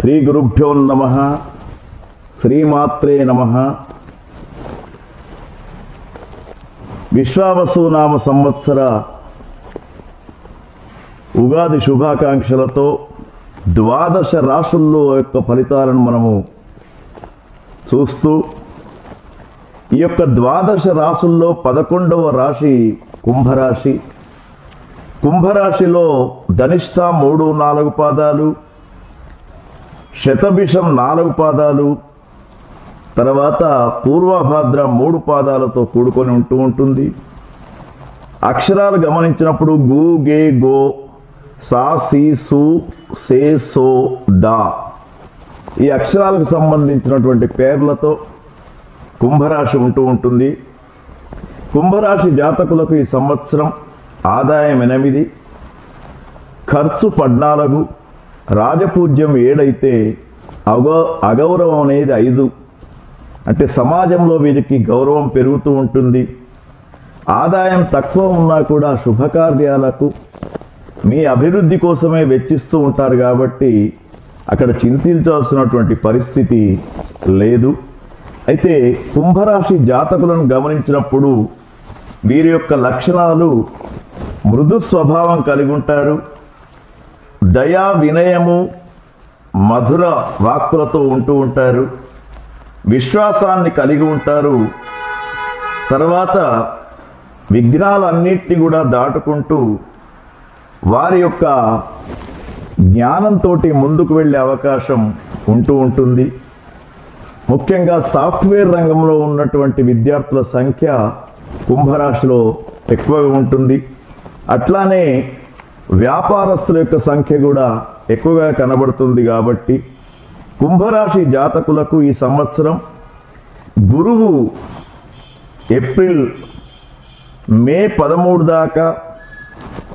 శ్రీ గురుభ్యో నమ. శ్రీమాత్రే నమ. విశ్వావసునామ సంవత్సర ఉగాది శుభాకాంక్షలతో ద్వాదశ రాశుల్లో యొక్క ఫలితాలను మనము చూస్తూ ఈ యొక్క ద్వాదశ రాశుల్లో పదకొండవ రాశి కుంభరాశి. కుంభరాశిలో ధనిష్ట మూడు నాలుగు పాదాలు శతభిషం నాలుగు పాదాలు తర్వాత పూర్వభాద్ర మూడు పాదాలతో కూడుకొని ఉంటూ ఉంటుంది. అక్షరాలు గమనించినప్పుడు గు గే గో సా సి సు సే సో డా ఈ అక్షరాలకు సంబంధించినటువంటి పేర్లతో కుంభరాశి ఉంటూ ఉంటుంది. కుంభరాశి జాతకులకు ఈ సంవత్సరం ఆదాయం ఎనిమిది ఖర్చు పద్నాలుగు రాజపూజ్యం ఏడైతే అగౌ అగౌరవం అనేది ఐదు. అంటే సమాజంలో వీరికి గౌరవం పెరుగుతూ ఉంటుంది. ఆదాయం తక్కువ ఉన్నా కూడా శుభకార్యాలకు మీ అభివృద్ధి కోసమే వెచ్చిస్తూ ఉంటారు కాబట్టి అక్కడ చింతించాల్సినటువంటి పరిస్థితి లేదు. అయితే కుంభరాశి జాతకులను గమనించినప్పుడు వీరి యొక్క లక్షణాలు మృదు స్వభావం కలిగి ఉంటారు. దయా వినయము మధుర వాక్కులతో ఉంటూ ఉంటారు. విశ్వాసాన్ని కలిగి ఉంటారు. తర్వాత విఘ్నాలన్నింటినీ కూడా దాటుకుంటూ వారి యొక్క జ్ఞానంతో ముందుకు వెళ్ళే అవకాశం ఉంటూ ఉంటుంది. ముఖ్యంగా సాఫ్ట్వేర్ రంగంలో ఉన్నటువంటి విద్యార్థుల సంఖ్య కుంభరాశిలో ఎక్కువగా ఉంటుంది. అట్లానే వ్యాపారస్తుల యొక్క సంఖ్య కూడా ఎక్కువగా కనబడుతుంది కాబట్టి కుంభరాశి జాతకులకు ఈ సంవత్సరం గురువు ఏప్రిల్ మే పదమూడు దాకా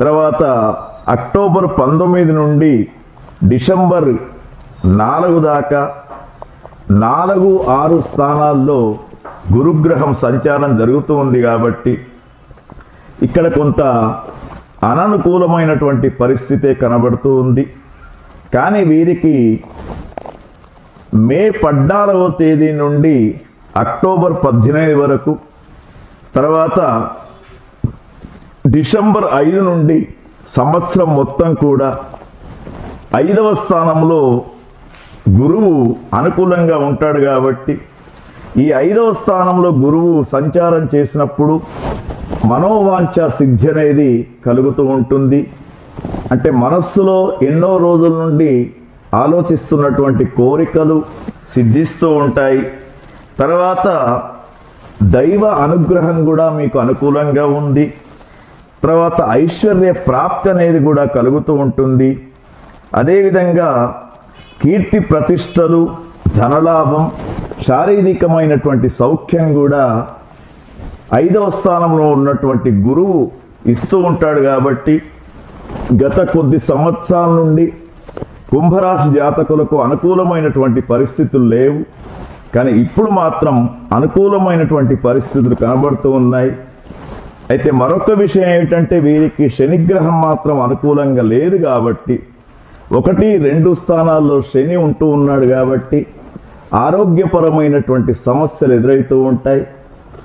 తర్వాత అక్టోబర్ పంతొమ్మిది నుండి డిసెంబర్ నాలుగు దాకా నాలుగు ఆరు స్థానాల్లో గురుగ్రహం సంచారం జరుగుతూ ఉంది కాబట్టి ఇక్కడ కొంత అననుకూలమైనటువంటి పరిస్థితే కనబడుతూ ఉంది. కానీ వీరికి మే పద్నాలుగవ తేదీ నుండి అక్టోబర్ పద్దెనిమిది వరకు తర్వాత డిసెంబర్ ఐదు నుండి సంవత్సరం మొత్తం కూడా ఐదవ స్థానంలో గురువు అనుకూలంగా ఉంటాడు కాబట్టి ఈ ఐదవ స్థానంలో గురువు సంచారం చేసినప్పుడు మనోవాంఛ సిద్ధి అనేది కలుగుతూ ఉంటుంది. అంటే మనస్సులో ఎన్నో రోజుల నుండి ఆలోచిస్తున్నటువంటి కోరికలు సిద్ధిస్తూ ఉంటాయి. తర్వాత దైవ అనుగ్రహం కూడా మీకు అనుకూలంగా ఉంది. తర్వాత ఐశ్వర్య ప్రాప్తి అనేది కూడా కలుగుతూ ఉంటుంది. అదేవిధంగా కీర్తి ప్రతిష్టలు ధనలాభం శారీరకమైనటువంటి సౌఖ్యం కూడా ఐదవ స్థానంలో ఉన్నటువంటి గురువు ఇస్తూ ఉంటాడు కాబట్టి గత కొద్ది సంవత్సరాల నుండి కుంభరాశి జాతకులకు అనుకూలమైనటువంటి పరిస్థితులు లేవు. కానీ ఇప్పుడు మాత్రం అనుకూలమైనటువంటి పరిస్థితులు కనబడుతూ ఉన్నాయి. అయితే మరొక విషయం ఏమిటంటే వీరికి శనిగ్రహం మాత్రం అనుకూలంగా లేదు కాబట్టి ఒకటి రెండు స్థానాల్లో శని ఉంటూ ఉన్నాడు కాబట్టి ఆరోగ్యపరమైనటువంటి సమస్యలు ఎదురవుతూ ఉంటాయి.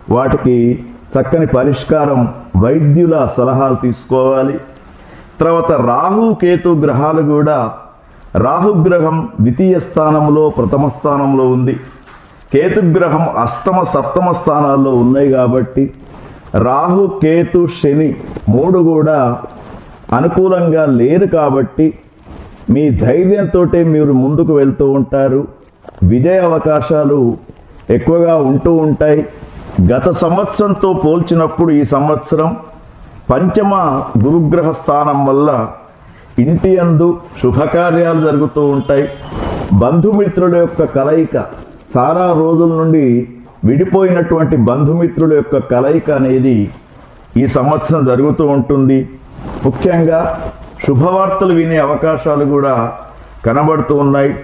వాటికి చక్కని పరిష్కారం వైద్యుల సలహాలు తీసుకోవాలి. తర్వాత రాహు కేతు గ్రహాలు కూడా రాహుగ్రహం ద్వితీయ స్థానంలో ప్రథమ స్థానంలో ఉంది. కేతుగ్రహం అష్టమ సప్తమ స్థానాల్లో ఉన్నాయి కాబట్టి రాహు కేతు శని మూడు కూడా అనుకూలంగా లేరు కాబట్టి మీ ధైర్యంతో మీరు ముందుకు వెళ్తూ ఉంటారు. విజయ అవకాశాలు ఎక్కువగా ఉంటూ ఉంటాయి. గత సంవత్సరంతో పోల్చినప్పుడు ఈ సంవత్సరం పంచమ గురుగ్రహ స్థానం వల్ల ఇంటి అందు శుభకార్యాలు జరుగుతూ ఉంటాయి. బంధుమిత్రుల యొక్క కలయిక చాలా రోజుల నుండి విడిపోయినటువంటి బంధుమిత్రుల యొక్క కలయిక అనేది ఈ సంవత్సరం జరుగుతూ ఉంటుంది. ముఖ్యంగా శుభవార్తలు వినే అవకాశాలు కూడా కనబడుతూ ఉన్నాయి.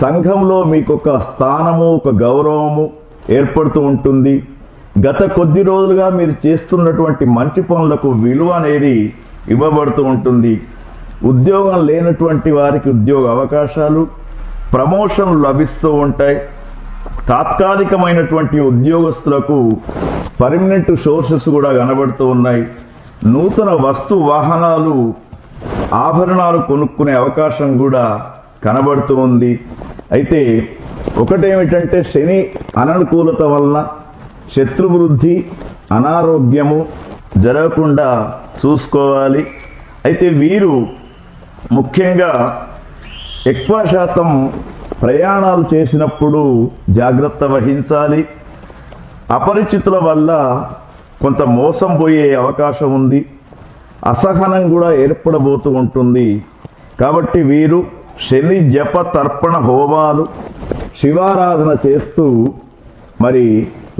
సంఘంలో మీకు ఒక స్థానము ఒక గౌరవము ఏర్పడుతూ ఉంటుంది. గత కొద్ది రోజులుగా మీరు చేస్తున్నటువంటి మంచి పనులకు విలువ అనేది ఇవ్వబడుతూ ఉంటుంది. ఉద్యోగం లేనటువంటి వారికి ఉద్యోగ అవకాశాలు ప్రమోషన్లు లభిస్తూ ఉంటాయి. తాత్కాలికమైనటువంటి ఉద్యోగస్తులకు పర్మనెంట్ సోర్సెస్ కూడా కనబడుతూ ఉన్నాయి. నూతన వస్తు వాహనాలు ఆభరణాలు కొనుక్కునే అవకాశం కూడా కనబడుతూ ఉంది. అయితే ఒకటేమిటంటే శని అననుకూలత వలన శత్రువృద్ధి అనారోగ్యము జరగకుండా చూసుకోవాలి. అయితే వీరు ముఖ్యంగా ఎక్కువ శాతం ప్రయాణాలు చేసినప్పుడు జాగ్రత్త వహించాలి. అపరిచితుల వల్ల కొంత మోసం పోయే అవకాశం ఉంది. అసహనం కూడా ఏర్పడబోతూ ఉంటుంది. కాబట్టి వీరు శని జప తర్పణ హోమాలు శివారాధన చేస్తూ మరి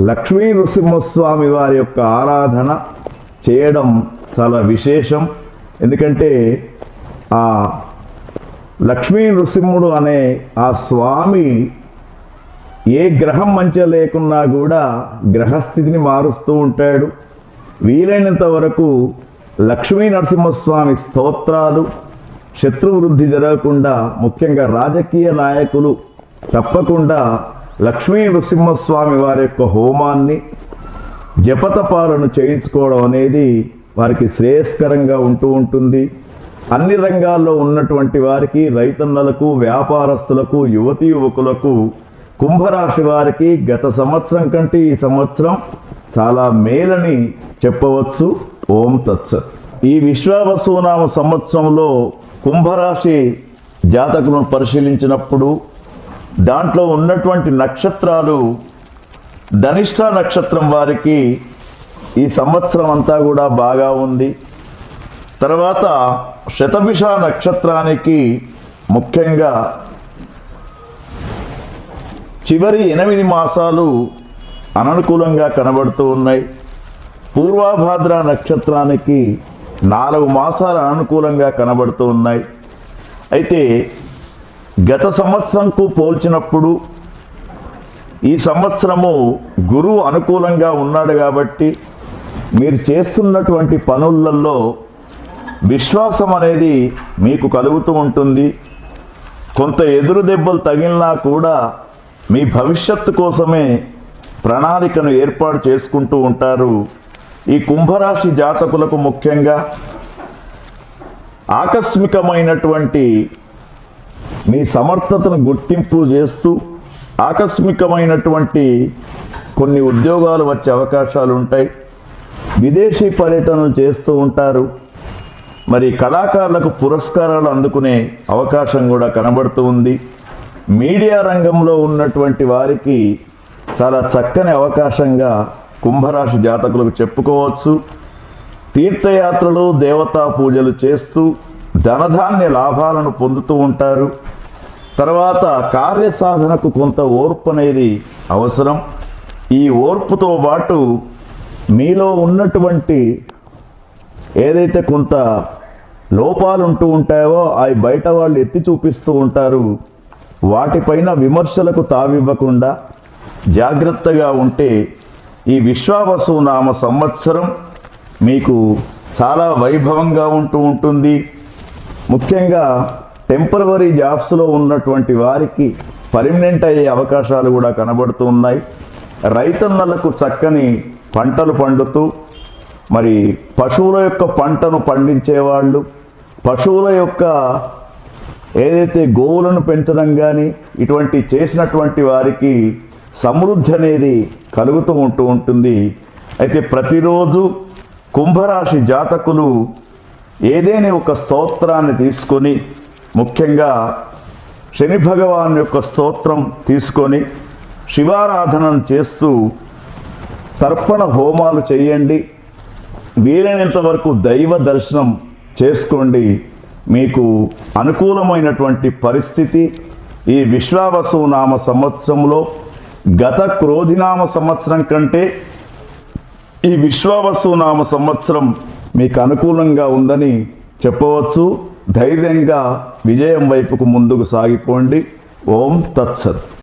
లక్ష్మీ నృసింహస్వామి వారి యొక్క ఆరాధన చేయడం చాలా విశేషం. ఎందుకంటే ఆ లక్ష్మీ నృసింహుడు అనే ఆ స్వామి ఏ గ్రహం మంచిగా లేకున్నా కూడా గ్రహస్థితిని మారుస్తూ ఉంటాడు. వీలైనంత వరకు లక్ష్మీ నరసింహస్వామి స్తోత్రాలు శత్రువృద్ధి జరగకుండా ముఖ్యంగా రాజకీయ నాయకులు తప్పకుండా లక్ష్మీ నృసింహస్వామి వారి యొక్క హోమాన్ని జపతపాలను చేయించుకోవడం అనేది వారికి శ్రేయస్కరంగా ఉంటూ ఉంటుంది. అన్ని రంగాల్లో ఉన్నటువంటి వారికి రైతన్నలకు వ్యాపారస్తులకు యువతి యువకులకు కుంభరాశి వారికి గత సంవత్సరం కంటే ఈ సంవత్సరం చాలా మేలని చెప్పవచ్చు. ఓం తత్సత్ ఈ విశ్వావసునామ సంవత్సరంలో కుంభరాశి జాతకులను పరిశీలించినప్పుడు దాంట్లో ఉన్నటువంటి నక్షత్రాలు ధనిష్ట నక్షత్రం వారికి ఈ సంవత్సరం అంతా కూడా బాగా ఉంది. తర్వాత శతభిష నక్షత్రానికి ముఖ్యంగా చివరి ఎనిమిది మాసాలు అననుకూలంగా కనబడుతూ ఉన్నాయి. పూర్వాభాద్ర నక్షత్రానికి నాలుగు మాసాలు అనుకూలంగా కనబడుతూ ఉన్నాయి. అయితే గత సంవత్సరంకు పోల్చినప్పుడు ఈ సంవత్సరము గురువు అనుకూలంగా ఉన్నాడు కాబట్టి మీరు చేస్తున్నటువంటి పనులలో విశ్వాసం అనేది మీకు కలుగుతూ ఉంటుంది. కొంత ఎదురు దెబ్బలు తగిలినా కూడా మీ భవిష్యత్తు కోసమే ప్రణాళికను ఏర్పాటు చేసుకుంటూ ఉంటారు. ఈ కుంభరాశి జాతకులకు ముఖ్యంగా ఆకస్మికమైనటువంటి మీ సమర్థతను గుర్తింపు చేస్తూ ఆకస్మికమైనటువంటి కొన్ని ఉద్యోగాలు వచ్చే అవకాశాలు ఉంటాయి. విదేశీ పర్యటనలు చేస్తూ ఉంటారు. మరి కళాకారులకు పురస్కారాలు అందుకునే అవకాశం కూడా కనబడుతూ ఉంది. మీడియా రంగంలో ఉన్నటువంటి వారికి చాలా చక్కని అవకాశంగా కుంభరాశి జాతకులకు చెప్పుకోవచ్చు. తీర్థయాత్రలు దేవతా పూజలు చేస్తూ ధనధాన్య లాభాలను పొందుతూ ఉంటారు. తర్వాత కార్యసాధనకు కొంత ఓర్పు అనేది అవసరం. ఈ ఓర్పుతో పాటు మీలో ఉన్నటువంటి ఏదైతే కొంత లోపాలు ఉంటూ ఉంటాయో అవి బయట వాళ్ళు ఎత్తి చూపిస్తూ ఉంటారు. వాటిపైన విమర్శలకు తావివ్వకుండా జాగ్రత్తగా ఉంటే ఈ విశ్వావసు నామ సంవత్సరం మీకు చాలా వైభవంగా ఉంటూ ఉంటుంది. ముఖ్యంగా టెంపరవరీ జాబ్స్లో ఉన్నటువంటి వారికి పర్మనెంట్ అయ్యే అవకాశాలు కూడా కనబడుతూ ఉన్నాయి. రైతన్నలకు చక్కని పంటలు పండుతూ మరి పశువుల యొక్క పంటను పండించేవాళ్ళు పశువుల యొక్క ఏదైతే గోవులను పెంచడం కానీ ఇటువంటి చేసినటువంటి వారికి సమృద్ధి అనేది కలుగుతూ ఉంటూ ఉంటుంది. అయితే ప్రతిరోజు కుంభరాశి జాతకులు ఏదైనా ఒక స్తోత్రాన్ని తీసుకొని ముఖ్యంగా శని భగవాన్ యొక్క స్తోత్రం తీసుకొని శివారాధనను చేస్తూ తర్పణ హోమాలు చేయండి. వీలైనంత వరకు దైవ దర్శనం చేసుకోండి. మీకు అనుకూలమైనటువంటి పరిస్థితి ఈ విశ్వావసు నామ సంవత్సరంలో గత క్రోధినామ సంవత్సరం కంటే ఈ విశ్వావసు నామ సంవత్సరం మీకు అనుకూలంగా ఉందని చెప్పవచ్చు. ధైర్యంగా విజయం వైపుకు ముందుకు సాగిపోండి. ఓం తత్సత్.